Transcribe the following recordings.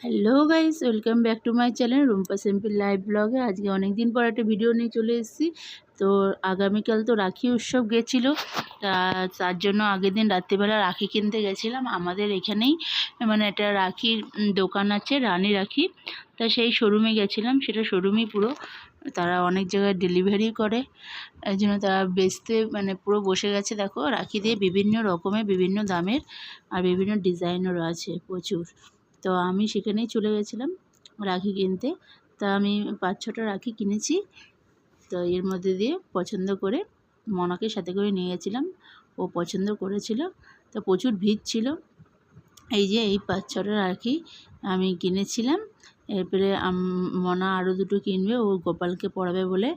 Hello guys welcome back to my channel Rumpa simple live ব্লগে আজকে অনেক দিন পর একটা ভিডিও নিয়ে চলে এসেছি। তো আগামীকাল তো রাখি উৎসব গেছিল। তা তার জন্য আগের দিন রাত্রিবেলা রাখি কিনতে গেছিলাম। আমাদের এখানেই মানে একটা রাখির দোকান আছে, রানী রাখি। তা সেই শোরুমে গেছিলাম। সেটা শোরুমই পুরো। তারা অনেক জায়গায় ডেলিভারি করে। এই জন্য তারা বেচতে মানে পুরো বসে গেছে। দেখো, রাখি দিয়ে বিভিন্ন রকমের, বিভিন্ন দামের আর বিভিন্ন ডিজাইনেরও আছে প্রচুর। তো আমি সেখানেই চলে গেছিলাম রাখি কিনতে। তা আমি পাঁচ ছটা রাখি কিনেছি। তো এর মধ্যে দিয়ে পছন্দ করে মনাকে সাথে করে নিয়ে গেছিলাম। ও পছন্দ করেছিল। তো প্রচুর ভিড় ছিল। এই যে এই পাঁচ ছটা রাখি আমি কিনেছিলাম। এরপরে মনা আরও দুটো কিনবে, ও গোপালকে পড়াবে বলে।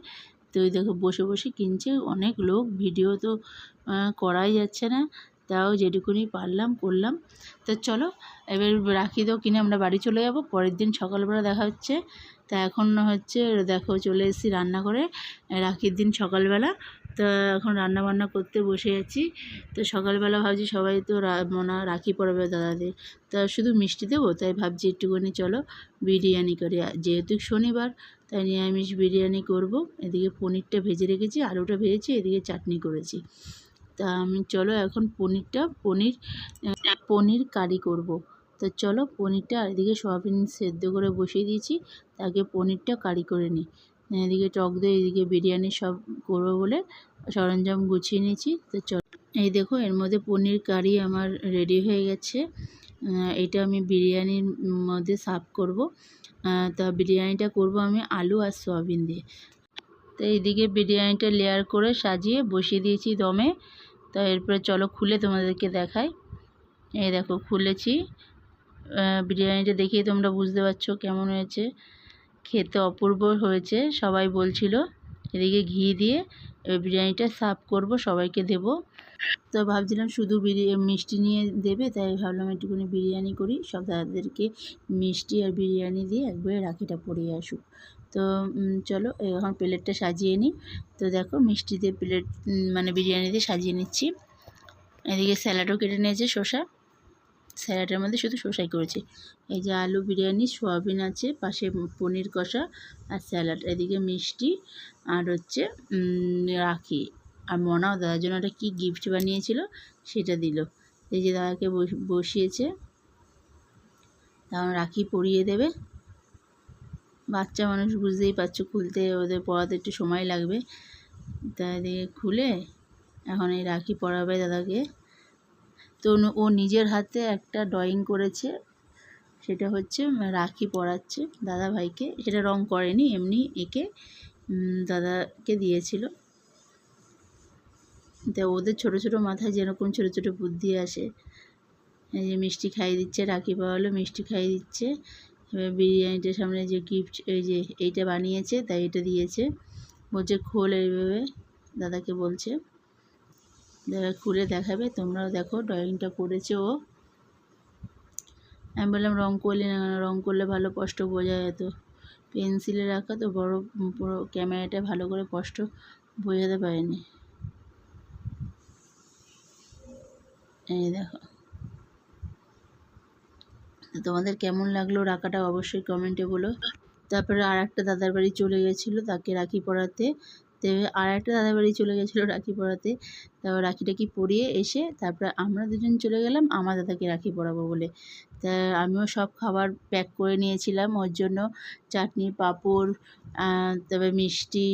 তো ওই দেখো বসে বসে কিনছে। অনেক লোক, ভিডিও তো করাই যাচ্ছে না। তাও যেটুকুনি পারলাম, করলাম। তো চলো, এবার রাখি তো কিনে আমরা বাড়ি চলে যাব। পরের দিন সকালবেলা দেখা হচ্ছে। তা এখন হচ্ছে, দেখো চলে এসেছি রান্না করে রাখির দিন সকালবেলা। তো এখন রান্না বান্না করতে বসে আছি। তো সকালবেলা ভাবছি সবাই তো মনে, রাখি পড়াবে দাদাদের। তা শুধু মিষ্টি দেবো, তাই ভাবছি একটুখানি চলো বিরিয়ানি করি। যেহেতু শনিবার, তাই নিরামিষ বিরিয়ানি করব। এদিকে পনিরটা ভেজে রেখেছি, আলুটা ভেজেছি, এদিকে চাটনি করেছি। তা আমি, চলো এখন পনিরটা, পনির পনির কারি করব। তো চলো পনিরটা এদিকে সোয়াবিন সেদ্ধ করে বসিয়ে দিয়েছি, তাকে পনিরটা কারি করে নিই। এদিকে টক দই, এদিকে বিরিয়ানি সব করব বলে সরঞ্জাম গুছিয়ে নিয়েছি। তো চলো, এই দেখো এর মধ্যে পনির কারি আমার রেডি হয়ে গেছে। এটা আমি বিরিয়ানির মধ্যে সার্ভ করব। তা বিরিয়ানিটা করব আমি আলু আর সয়াবিন দিয়ে। তো এইদিকে বিরিয়ানিটা লেয়ার করে সাজিয়ে বসিয়ে দিয়েছি দমে। তো এরপরে চলো খুলে তোমাদেরকে দেখাই। এই দেখো, খুলেছি। বিরিয়ানিটা দেখেই তোমরা বুঝতে পারছ কেমন হয়েছে। খেতে অপূর্ব হয়েছে, সবাই বলছিল। এদিকে ঘি দিয়ে বিরিয়ানিটা সার্ভ করব, সবাইকে দেব। তো ভাবছিলাম শুধু বিরিয়ানি মিষ্টি নিয়ে দেবে, তাই ভাবলাম একটুখানি বিরিয়ানি করি। সব দাদাদেরকে মিষ্টি আর বিরিয়ানি দিয়ে একবারে রাখিটা পরিয়ে আসুক। তো চলো, এখন প্লেটটা সাজিয়ে নিই। তো দেখো, মিষ্টি দিয়ে প্লেট মানে বিরিয়ানি দিয়ে সাজিয়ে নিচ্ছি। এদিকে স্যালাডও কেটে নিয়েছে শসা। স্যালাডের মধ্যে শুধু শসাই করেছি। এই যে আলু বিরিয়ানি, সোয়াবিন আছে, পাশে পনির কষা আর স্যালাড। এদিকে মিষ্টি আর হচ্ছে রাখি। আর মনাও দাদার জন্য একটা কী গিফট বানিয়েছিল, সেটা দিল। এই যে দাদাকে বস- বসিয়েছে। তখন রাখি পরিয়ে দেবে। বাচ্চা মানুষ বুঝতেই পারছ খুলতে ওদের পড়াতে একটু সময় লাগবে। তা এদিকে খুলে এখন এই রাখি পড়াবে দাদাকে। তো ও নিজের হাতে একটা ড্রয়িং করেছে। সেটা হচ্ছে রাখি পড়াচ্ছে দাদা ভাইকে। সেটা রং করেনি, এমনি এঁকে দাদাকে দিয়েছিল। তা ওদের ছোট ছোট মাথায় যেরকম ছোট ছোট বুদ্ধি আসে, এই যে মিষ্টি খাইয়ে দিচ্ছে, রাখি পাওয়া হলো মিষ্টি খাইয়ে দিচ্ছে। বিরিয়ানিটার সামনে যে গিফট এই যে এইটা বানিয়েছে, তাই এটা দিয়েছে। বলছে, খোল এইভাবে, দাদাকে বলছে। দাদা খুলে দেখাবে, তোমরাও দেখো ড্রয়িংটা করেছে ও। আমি বললাম, রং করলি না কেন? রং করলে ভালো স্পষ্ট বোঝা যেত পেন্সিলে রাখা তো বড়, পুরো ক্যামেরাটা ভালো করে স্পষ্ট বোঝাতে পারেনি। এই দেখো। তো তোমাদের কেমন লাগল রাখাটা অবশ্যই কমেন্টে বলো। তারপরে আর একটা দাদার বাড়ি চলে গেছিল তাকে রাখি পরাতে। তো আর একটা দাদার বাড়ি চলে গেছিল রাখি পরাতে। তারপর রাখি টাকি পরিয়ে এসে তারপরে আমরা দুজন চলে গেলাম, আমার দাদাকে রাখি পরাবো বলে। তা আমিও সব খাবার প্যাক করে নিয়েছিলাম, ওর জন্য চাটনি, পাঁপড় তারপরে মিষ্টি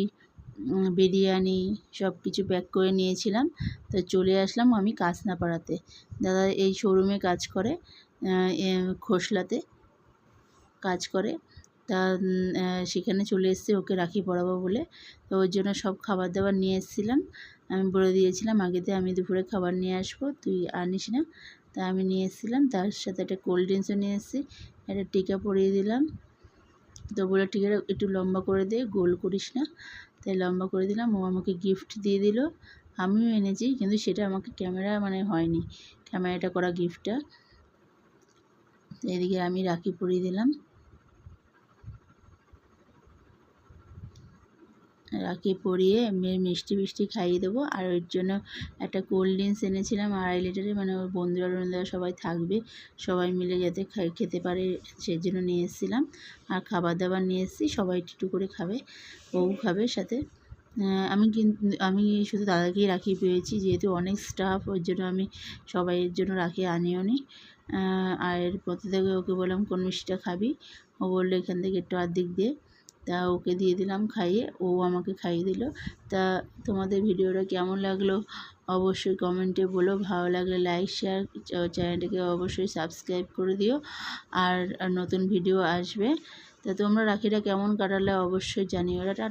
বিরিয়ানি সব কিছু প্যাক করে নিয়েছিলাম। তো চলে আসলাম আমি কাসনাপাড়াতে দাদা এই শোরুমে কাজ করে। খোসলাতে কাজ করে। তা সেখানে চলে এসেছি, ওকে রাখি পরাবো বলে। তো ওর জন্য সব খাবার দাবার নিয়ে এসেছিলাম। আমি বলে দিয়েছিলাম আগেতে আমি দুপুরে খাবার নিয়ে আসব, তুই আনিস না। তা আমি নিয়ে এসেছিলাম। তার সাথে একটা কোল্ড ড্রিঙ্কসও নিয়ে এসেছি, একটা টিকা পরিয়ে দিলাম। তো বলে টিকাটা একটু লম্বা করে দে, গোল করিস না। তাই লম্বা করে দিলাম। ও আমাকে গিফট দিয়ে দিল। আমিও এনেছি, কিন্তু সেটা আমাকে ক্যামেরা মানে হয়নি। ক্যামেরাটা করা গিফটটা এদিকে আমি রাখি পরিয়ে দিলাম। রাখি পরিয়ে মিষ্টি মিষ্টি খাইয়ে দেবো। আর ওর জন্য একটা কোল্ড ড্রিঙ্কস এনেছিলাম আড়াই লিটারে। মানে ওর বন্ধুরা বন্ধুরা সবাই থাকবে। সবাই মিলে যাতে খেতে পারে সেই জন্য নিয়ে এসেছিলাম। আর খাবার দাবার নিয়ে এসেছি। সবাই একটু করে খাবে। বউ খাবে সাথে। আমি কিন্তু আমি শুধু দাদাকেই রাখি পেয়েছি। যেহেতু অনেক স্টাফ ওর জন্য আমি সবাইয়ের জন্য রাখি আনিও নি আর পথে থেকে ওকে বললাম, কোন মিষ্টিটা খাবি? ও বলল, এখান থেকে একটু অর্ধেক দিয়ে তা ওকে দিয়ে দিলাম খাইয়ে, ও আমাকে খাইয়ে দিল। তা তোমাদের ভিডিওটা কেমন লাগল অবশ্যই কমেন্টে বলো। ভালো লাগলে লাইক, শেয়ার চ্যানেলটাকে অবশ্যই সাবস্ক্রাইব করে দিও। আর নতুন ভিডিও আসবে। তা তোমরা রাখিটা কেমন কাটালে অবশ্যই জানিও। টাটা